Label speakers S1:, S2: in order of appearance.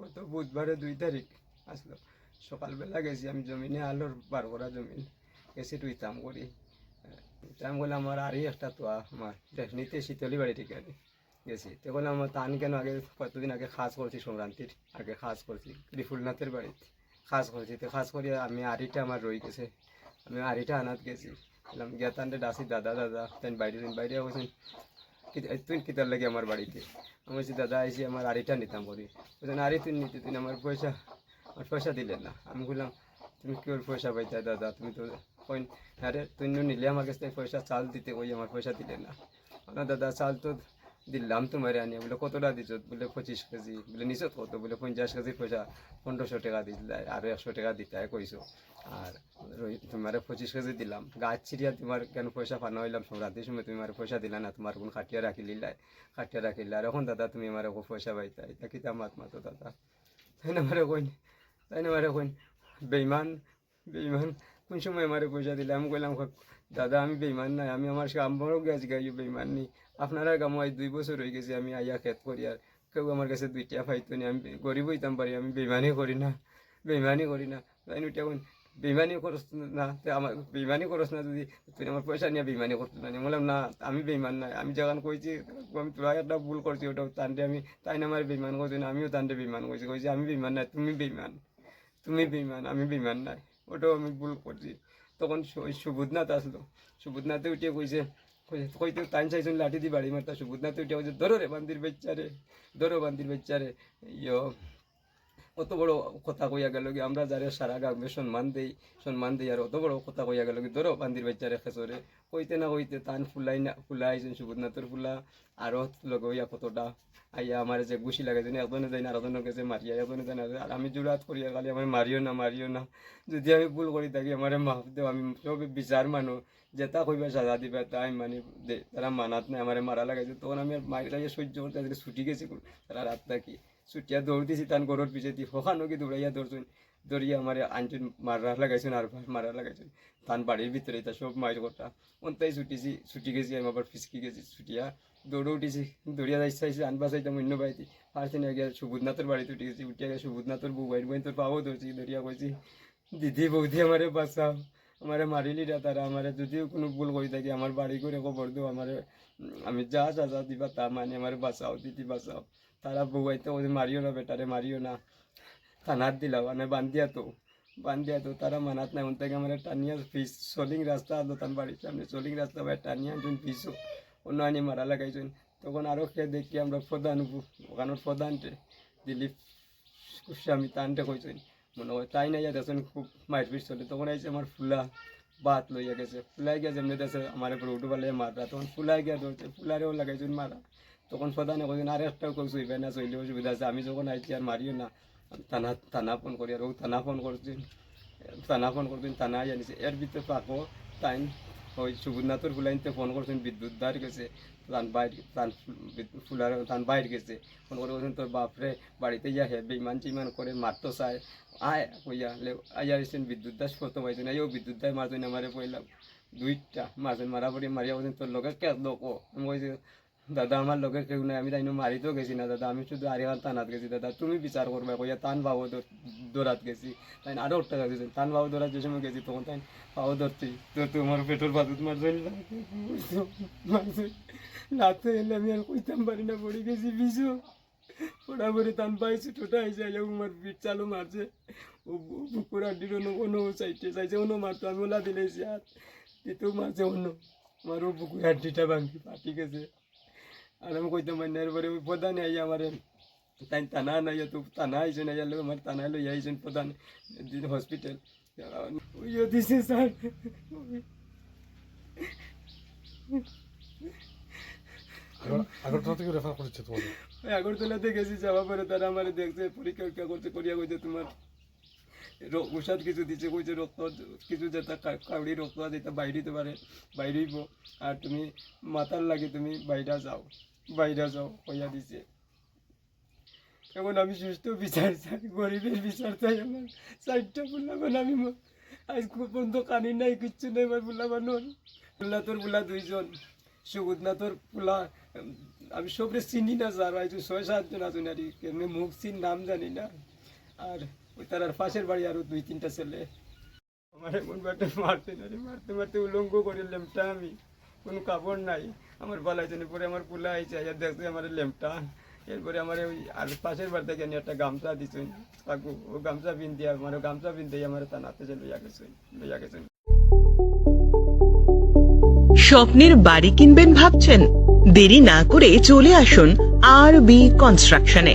S1: গত বুধবারে দুই তারিখ আসলো। সকালবেলা গেছি, আমি জমিনে আলোর বার করা জমিন, গেছি টুইতাম করি। আমি বলে আমার আরই একটা তো আমার নিতে শীতলি বাড়ি থেকে আনি গেছি। তো বলে আমার তান কেন? আগে কতদিন আগে খাস করছি সংক্রান্তির, আগে খাস করছি, রিফুলনাথের বাড়িতে খাস করছি। তো খাস করি আমি আড়িটা আমার রয়ে গেছে। আমি আড়িটা আনাত গেছি। বললাম গেতানটা ডাসি, দাদা দাদা তেন বাইরে বাইরে বলছেন তুই কিতার লাগে আমার বাড়িতে। আমি বলছি, দাদা এসে আমার আড়িটা নিতাম বলি। বলছেন আড়ি তুই নিতে তুই আমার পয়সা আমার পয়সা দিলেন না। আমি বললাম, তুমি কি পয়সা পাইতে দাদা, তুমি তো কই আরে তুই নিলে আমার কাছ থেকে পয়সা চাল দিতে, ওই আমার পয়সা দিলেন না। না দাদা, চাল তো দিলাম তোমার আনিয়া বলে, কতটা দিছ? বলে, পঁচিশ কেজি। বলে নিচত কত? বলে, পঞ্চাশ কেজি পয়সা। পনেরোশো টাকা দিলে, আরও একশো টাকা দিতে কইছো। আর তোমারে পঁচিশ কেজি দিলাম। গাছ ছিড়িয়া তোমার কেন পয়সা ফানো হইলাম? সংক্রান্তির সময় তুমি আমার পয়সা দিলা না, তোমার কোন খাটিয়া রাখি লিলাই খাটিয়া রাখিলে। আর এখন দাদা, তুমি আমার পয়সা পাইতা, এটা কিতা মাত মাতো দাদা? তাই না মারে কইন, তাই না মারে কইন? বেইমান বেইমান কোন সময় আমারে পয়সা দিলে? আমি কইলাম দাদা, আমি বেইমান নাই, আমি আমার আমারও গাছ গাই বেইমান নেই। আপনারা গামো আজ দুই বছর হয়ে গেছে, আমি আইয়া খেত করি আর কেউ আমার কাছে দুইটা পাইতো নি। আমি গরিব হইতাম পারি, আমি বেইমানি করি না বেইমানি করি না। তাই নুটা কোন বেইমানি করস না আমার বেইমানি করস না যদি তুই আমার পয়সা নিয়ে বেইমানি করতো না। বললাম, না, আমি বেইমান নাই, আমি যখন কইছি, আমি তোরা একটা ভুল করছি ওটা তান্ডে আমি, তাই না আমার বেইমান করছি না, আমিও তান্ডে বেইমান করছি। কইছি, আমি বেইমান নাই, তুমি বেইমান তুমি বেইমান আমি বেইমান নাই। ওটাও আমি ভুল করছি। তখন ওই সুবুধনাথ আসলো। সুবুধনাথে উঠে কইছে কইতে টাইম চাইছেন লাঠি দিয়ে বাড়ি মারতা। সুবুধনাথে উঠে কইছে, ধরো রে বান্দির বেচারে ধরো বান্দির বেচারে ইয়ো অত বড় কথা কইয়া গেল কি, আমরা যারে সারা গ্রামে সম্মান দেই সম্মান দেই, আর অত বড় কথা কইয়া গেল কি, ধরো বান্দির বাচ্চারে খেসরে কইতে না কইতে তান ফুলাই না, ফুলাই যেন সুবোধনাথর ফুলা, আরও লগইয়া কতটা আইয়া আমার যে গুছি লাগাইছে একজনে যাই না আরেকজনের কাছে মারিয়া একজনে যাই না আর আমি জোড়াত করিয়া খালি আমার মারিও না মারিও না। যদি আমি ভুল করি থাকি আমার মাফ দেও, আমি সব বিচার মানো যেটা কইবা সাজা দিবা, তাই মানে তারা মানাত নাই, আমার মারা লাগাইছে, তখন আমি আর মাইরা সহ্য করতে ছুটি গেছি তারা রাত থাকি ছুটিয়া দৌড় দিছি তান গরুর পিছে দি হখানো কি দৌড়াইয়া দৌড়ছুন দৌড়িয়া আমার আনছুন মারা লাগাইছুন আর মারা লাগাইছুন। তান বাড়ির ভিতরে তা সব মাইর কথা। অন্তাই ছুটিছি ছুটি গেছি, আমি আবার ফিসকি গেছি ছুটিয়া দৌড়ে উঠিছি দৌড়িয়া যাইছি, চাইছি আনবা চাইতাম অন্য বাড়িতে ফার্স্ট দিনে গিয়ে সুবুধনাথের বাড়িতে উঠে গেছি, উঠিয়া গিয়ে সুবুধনাথর বউ বাইর বইন তোর পাও ধরছি দৌড়িয়া কইছি দিদি বৌদি আমারে বাঁচাও। আমারে মারিলি রা তারা, আমারে যদিও কোনো ভুল করি থাকি, আমার বাড়ি করে খবর দেও, আমারে আমি যা সাজা দিবা তা মানে আমার বাঁচাও, দিদি বাঁচাও। তারা বউয়াইতে ওদের মারিও না বেটারে, মারিও না। থানার দিলা মানে বান্ধিয়া তো বান্ধিয়া তো, তারা মানাত নাই। ওন থেকে আমার টানিয়া পিস সোলিং রাস্তা তার বাড়ির সামনে সোলিং রাস্তা বাই টানিয়া একজন পিসও অন্য আনি মারা লাগাইছেন। তখন আরও খেয়ে দেখি আমরা প্রধান ওখানের প্রধানটে, দিলীপ গোস্বামী তানটে কইছেন মনে হয় তাই নাই দেখুন খুব মারপিট চলে। তখন আইসে আমার ফুলা বাত লইয়া গেছে, ফুলাই গিয়া যেমনি দেশে আমার উপরে উঠু পালে মারা তখন ফুলাই গিয়া ধরছে, ফুলারেও লাগাইছেন মারা। তখন প্রধানে কইছেন আর একটাও কেউ চইবে না, চইলে অসুবিধা আছে। আমি যখন আইছি আর মারিও না থানা থানা ফোন করি আর থানা ফোন করছেন থানা ফোন করছেন থানা জানিছে এর ভিতরে পাকো, তাই ওই সুবুরনাথর ফুলাইনতে ফোন করছেন বিদ্যুৎ দার গেছে। তান বাইর তান ফুলার তান বাইর গেছে। ফোন করে বলছেন তোর বাপরে বাড়িতে যা হে, বেইমান চিমান করে মারতো চায়। আয়, কইয়া আইয়া এসেছেন বিদ্যুৎ দাস ফটো পাইছেন আইও বিদ্যুৎ দাস মারছেন আমারে পড়লাম দুইটা মারছেন মারা পড়ি মারিয়া বলছেন তোর লগে কে। লোক আমি কইছি দাদা, আমার লগে কেউ নাই, আমি তাইনো মারিতেও গেছি না, দাদা, আমি শুধু আরিয়ান থানাত গেছি, দাদা, তুমি বিচার করবে, কইয়া তান বাবু দৌড়াত গেছি। তাই আরও একটা গেছি তান বাবু দৌড়াত যে সময় গেছি, তখন তাই পাও ধরছি, তো তোমার পেট্রোল বাদুত মারছেন রাতে এলে আমি আর কইতাম পারি না, পড়ে গেছি বিজু করে তান পাইছি টোটা হয়েছে আমার পিঠ চালু মারছে। ও বুকুর অন্য সাইডে চাইছে, অন্য মারতো, আমি ওলা দিলেছি আর দিতেও মারছে, অন্য। আমার ও বুকুর আড্ডিটা ভাঙি পাটি গেছে। আর আমি কইতাম পারি না এরপরে ওই প্রধান আই আমার তাই টানা নাই তো টানা আইছে না লোক আমার টানা লই আইছেন প্রধান হসপিটাল ওইও দিছে স্যার
S2: আগর- আগরতলা থেকে রেফার করেছে তোমাদের
S1: আগরতলাতে গেছি যাওয়া পরে তারা আমার দেখছে পরীক্ষা করতে করিয়া কইছে তোমার ওষুধ কিছু দিচ্ছে কইছে রক্ত কিছু যেটা কাউরি রক্ত এটা বাইরে দিতে পারে বাইরেইব আর তুমি মাথার লাগে, তুমি বাইরে যাও বাইরে যাও, কইয়া দিছে। এখন আমি সুস্থ বিচার চাই, গরিবের বিচার চাই আমার। চারটা বললাম আমি আজ পর্যন্ত কানি নাই, কিচ্ছু নেই, আমার বললাম ফুল্লা তোর ফুলা দুইজন। সুগুদনাথর ফুলা আমি সবরে চিনি না হয়তো ছয় সাতজন আছেন আর। কেমনি মুখ চিন, নাম জানি না। আর ওই তার পাশের বাড়ি আরও দুই তিনটা ছেলে। আমার এমন বাটে মারতে না রে, মারতে মারতে উলঙ্গ করে লেমটা আমি। কোনো কাপড় নাই আমার বলাই জানি পরে আমার পোলা আইছে আর দেখছে আমার লেমটা। এরপরে আমার ওই আর পাশের বাড়ি থেকে একটা গামছা দিছেন। কাকু ও গামছা পিন্দি আমার গামছা পিন্দি আমার তা নাতে যে লইয়া গেছেন লইয়া গেছেন।
S3: স্বপ্নের বাড়ি কিনবেন ভাবছেন? দেরি না করে চলে আসুন আর বি কনস্ট্রাকশনে।